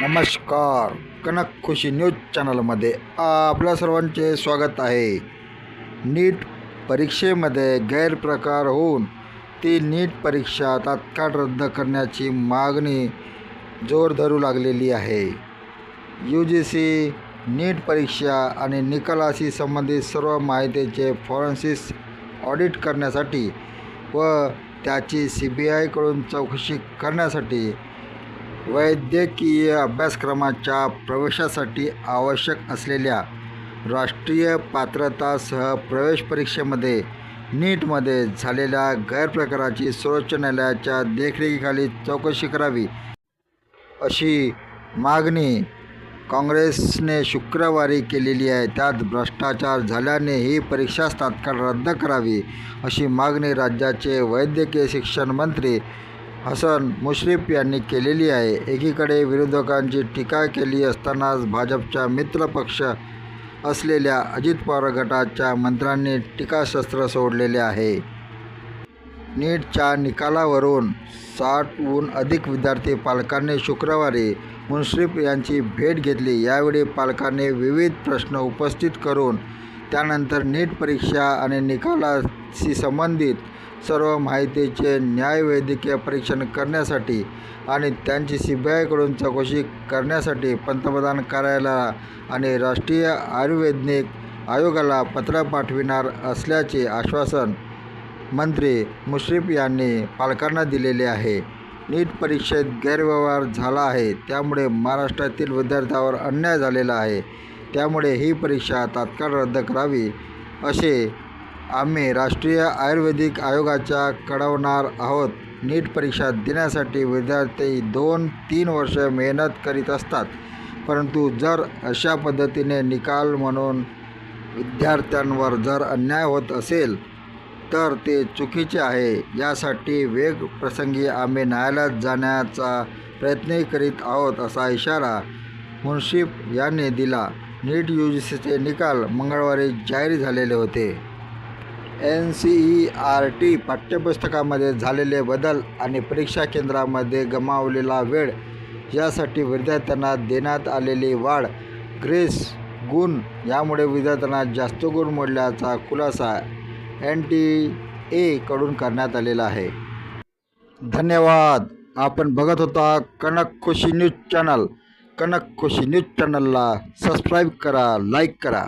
नमस्कार. कनक खुशी न्यूज चॅनलमध्ये आपल्या सर्वांचे स्वागत आहे. नीट परीक्षेमध्ये गैरप्रकार होऊन ती नीट परीक्षा तात्काळ रद्द करण्याची मागणी जोर धरू लागलेली आहे. यू जी सी नीट परीक्षा आणि निकालाशी संबंधित सर्व माहितीचे फॉरेन्सिस ऑडिट करण्यासाठी व त्याची सी बी आयकडून चौकशी करण्यासाठी वैद्यकीय अभ्यासक्रमाच्या प्रवेशासाठी आवश्यक असलेल्या राष्ट्रीय पात्रतासह प्रवेश परीक्षेमध्ये नीटमध्ये झालेल्या गैरप्रकाराची सर्वोच्च न्यायालयाच्या देखरेखीखाली चौकशी करावी अशी मागणी काँग्रेसने शुक्रवारी केलेली आहे. त्यात भ्रष्टाचार झाल्याने ही परीक्षाच तात्काळ रद्द करावी अशी मागणी राज्याचे वैद्यकीय शिक्षण मंत्री हसन मुश्रीफ यांनी केलेली आहे. एकीकडे विरोधकांची टीका केली असतानाच भाजपच्या मित्रपक्ष असलेल्या अजित पवार गटाच्या मंत्र्यांनी टीकाशस्त्र सोडलेले आहे. नीटच्या निकालावरून साठहून अधिक विद्यार्थी पालकांनी शुक्रवारी मुश्रीफ यांची भेट घेतली. यावेळी पालकांनी विविध प्रश्न उपस्थित करून त्यानंतर नीट परीक्षा आणि निकालाशी संबंधित सर्व माहितीचे न्यायवैद्यकीय परीक्षण करण्यासाठी आणि त्यांची सी बी आयकडून चौकशी करण्यासाठी पंतप्रधान कार्यालयाला आणि राष्ट्रीय आयुर्वैज्ञिक आयोगाला पत्र पाठविणार असल्याचे आश्वासन मंत्री मुश्रीफ यांनी पालकांना दिलेले आहे. नीट परीक्षेत गैरव्यवहार झाला आहे. त्यामुळे महाराष्ट्रातील विद्यार्थ्यावर अन्याय झालेला आहे. त्यामुळे ही परीक्षा तात्काळ रद्द करावी असे आम्ही राष्ट्रीय आयुर्वेदिक आयोगाच्या कळवणार आहोत. नीट परीक्षा देण्यासाठी विद्यार्थी दोन तीन वर्ष मेहनत करीत असतात. परंतु जर अशा पद्धतीने निकाल म्हणून विद्यार्थ्यांवर जर अन्याय होत असेल तर ते चुकीचे आहे. यासाठी वेग प्रसंगी आम्ही न्यायालयात जाण्याचा प्रयत्नही करीत आहोत असा इशारा मुन्शिफ यांनी दिला. नीट यू जी सीचे निकाल मंगळवारी जाहीर झालेले होते. N C E R T पाठ्यपुस्तकामध्ये झालेले बदल आणि परीक्षा केंद्रामध्ये गमावलेला वेळ यासाठी विद्यार्थ्यांना देण्यात आलेली वाढ ग्रेस गुण यामुळे विद्यार्थ्यांना जास्त गुण मोडल्याचा खुलासा एन टी एकडून करण्यात आलेला आहे. धन्यवाद. आपण बघत होता Kanak Khushi news channel. Kanak Khushi news चॅनलला सबस्क्राईब करा लाईक करा.